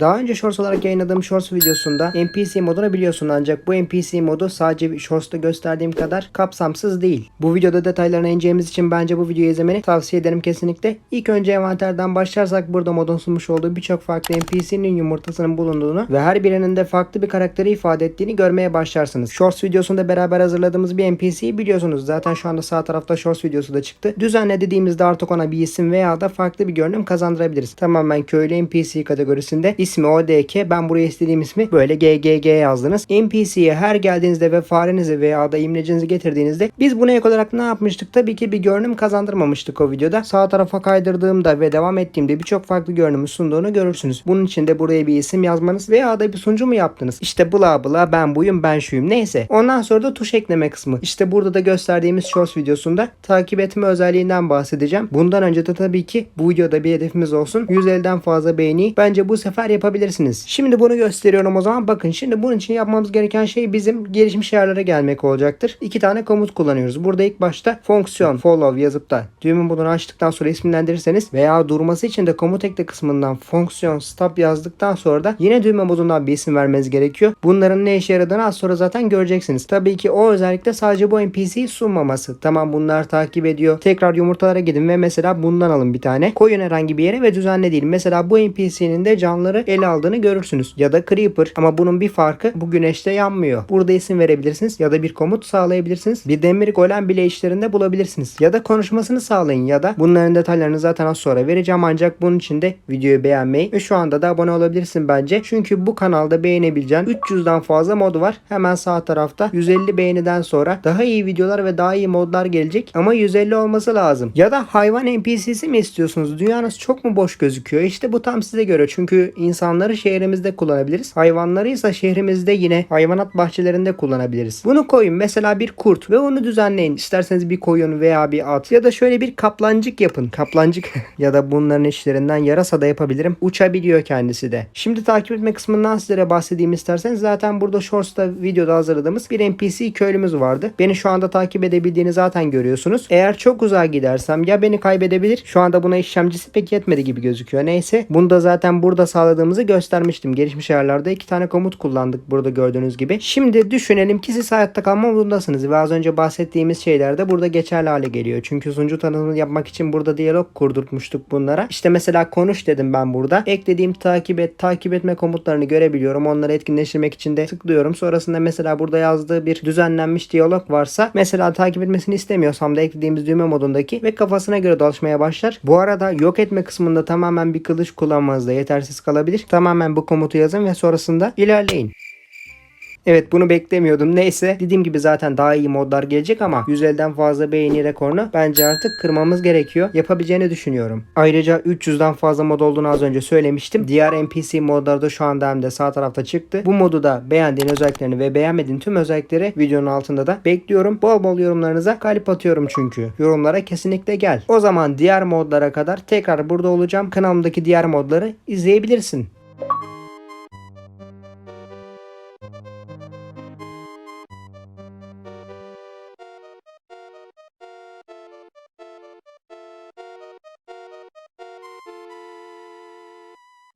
Daha önce Shorts olarak yayınladığım Shorts videosunda NPC modunu biliyorsun ancak bu NPC modu sadece Shorts'ta gösterdiğim kadar kapsamsız değil. Bu videoda detaylarına ineceğimiz için bence bu videoyu izlemeni tavsiye ederim kesinlikle. İlk önce envanterden başlarsak burada modun sunmuş olduğu birçok farklı NPC'nin yumurtasının bulunduğunu ve her birinin de farklı bir karakteri ifade ettiğini görmeye başlarsınız. Shorts videosunda beraber hazırladığımız bir NPC'yi biliyorsunuz. Zaten şu anda sağ tarafta Shorts videosu da çıktı. Düzenle dediğimizde artık ona bir isim veya da farklı bir görünüm kazandırabiliriz. Tamamen köylü NPC kategorisinde ismi ODK. Ben buraya istediğim ismi böyle GGG yazdınız. NPC'ye her geldiğinizde ve farenizi veya da imlecinizi getirdiğinizde biz buna ek olarak ne yapmıştık? Tabii ki bir görünüm kazandırmamıştık o videoda. Sağ tarafa kaydırdığımda ve devam ettiğimde birçok farklı görünümü sunduğunu görürsünüz. Bunun için de buraya bir isim yazmanız veya da bir sunucu mu yaptınız? İşte bla bla ben buyum ben şuyum neyse. Ondan sonra da tuş ekleme kısmı. İşte burada da gösterdiğimiz Shorts videosunda takip etme özelliğinden bahsedeceğim. Bundan önce de tabii ki bu videoda bir hedefimiz olsun. 150'den fazla beğeni. Bence bu sefer yapabilirsiniz. Şimdi bunu gösteriyorum o zaman. Bakın şimdi bunun için yapmamız gereken şey bizim gelişmiş yerlere gelmek olacaktır. İki tane komut kullanıyoruz. Burada ilk başta fonksiyon follow yazıp da düğümün bunu açtıktan sonra isimlendirirseniz veya durması için de komut ekle kısmından fonksiyon stop yazdıktan sonra da yine düğme modundan bir isim vermeniz gerekiyor. Bunların ne işe yaradığını az sonra zaten göreceksiniz. Tabii ki o özellikle sadece bu NPC'yi sunmaması. Tamam bunlar takip ediyor. Tekrar yumurtalara gidin ve mesela bundan alın bir tane. Koyun herhangi bir yere ve düzenle değil. Mesela bu NPC'nin de canları ele aldığını görürsünüz. Ya da Creeper ama bunun bir farkı bu güneşte yanmıyor. Burada isim verebilirsiniz ya da bir komut sağlayabilirsiniz. Bir demir golem bile işlerinde bulabilirsiniz. Ya da konuşmasını sağlayın ya da bunların detaylarını zaten az sonra vereceğim ancak bunun için de videoyu beğenmeyi ve şu anda da abone olabilirsin bence. Çünkü bu kanalda beğenebileceğin 300'den fazla mod var. Hemen sağ tarafta 150 beğeniden sonra daha iyi videolar ve daha iyi modlar gelecek ama 150 olması lazım. Ya da hayvan NPC'si mi istiyorsunuz? Dünyanız çok mu boş gözüküyor? İşte bu tam size göre. Çünkü insanları şehrimizde kullanabiliriz. Hayvanları ise şehrimizde yine hayvanat bahçelerinde kullanabiliriz. Bunu koyun. Mesela bir kurt ve onu düzenleyin. İsterseniz bir koyun veya bir at ya da şöyle bir kaplancık yapın. Kaplancık ya da bunların işlerinden yarasa da yapabilirim. Uçabiliyor kendisi de. Şimdi takip etme kısmından sizlere bahsedeyim isterseniz zaten burada Shorts'ta videoda hazırladığımız bir NPC köylümüz vardı. Beni şu anda takip edebildiğini zaten görüyorsunuz. Eğer çok uzağa gidersem ya beni kaybedebilir. Şu anda buna işlemcisi pek yetmedi gibi gözüküyor. Neyse. Bunu da zaten burada sağladığımızı göstermiştim. Gelişmiş ayarlarda iki tane komut kullandık burada gördüğünüz gibi. Şimdi düşünelim ki siz hayatta kalma modundasınız ve az önce bahsettiğimiz şeyler de burada geçerli hale geliyor. Çünkü sunucu tanımını yapmak için burada diyalog kurdurtmuştuk bunlara. İşte mesela konuş dedim ben burada. Eklediğim takip et, takip etme komutlarını görebiliyorum. Onları etkinleştirmek için de tıklıyorum. Sonrasında mesela burada yazdığı bir düzenlenmiş diyalog varsa mesela takip etmesini istemiyorsam da eklediğimiz düğme modundaki ve kafasına göre dolaşmaya başlar. Bu arada yok etme kısmında tamamen bir kılıç kullanmanız da yetersiz kalabilir. Tamamen bu komutu yazın ve sonrasında ilerleyin. Evet bunu beklemiyordum. Neyse dediğim gibi zaten daha iyi modlar gelecek ama 150'den fazla beğeni rekorunu bence artık kırmamız gerekiyor. Yapabileceğini düşünüyorum. Ayrıca 300'den fazla mod olduğunu az önce söylemiştim. Diğer NPC modları da şu anda hem de sağ tarafta çıktı. Bu modu da beğendiğin özelliklerini ve beğenmediğin tüm özellikleri videonun altında da bekliyorum. Bol bol yorumlarınıza kalp atıyorum çünkü. Yorumlara kesinlikle gel. O zaman diğer modlara kadar tekrar burada olacağım. Kanalımdaki diğer modları izleyebilirsin.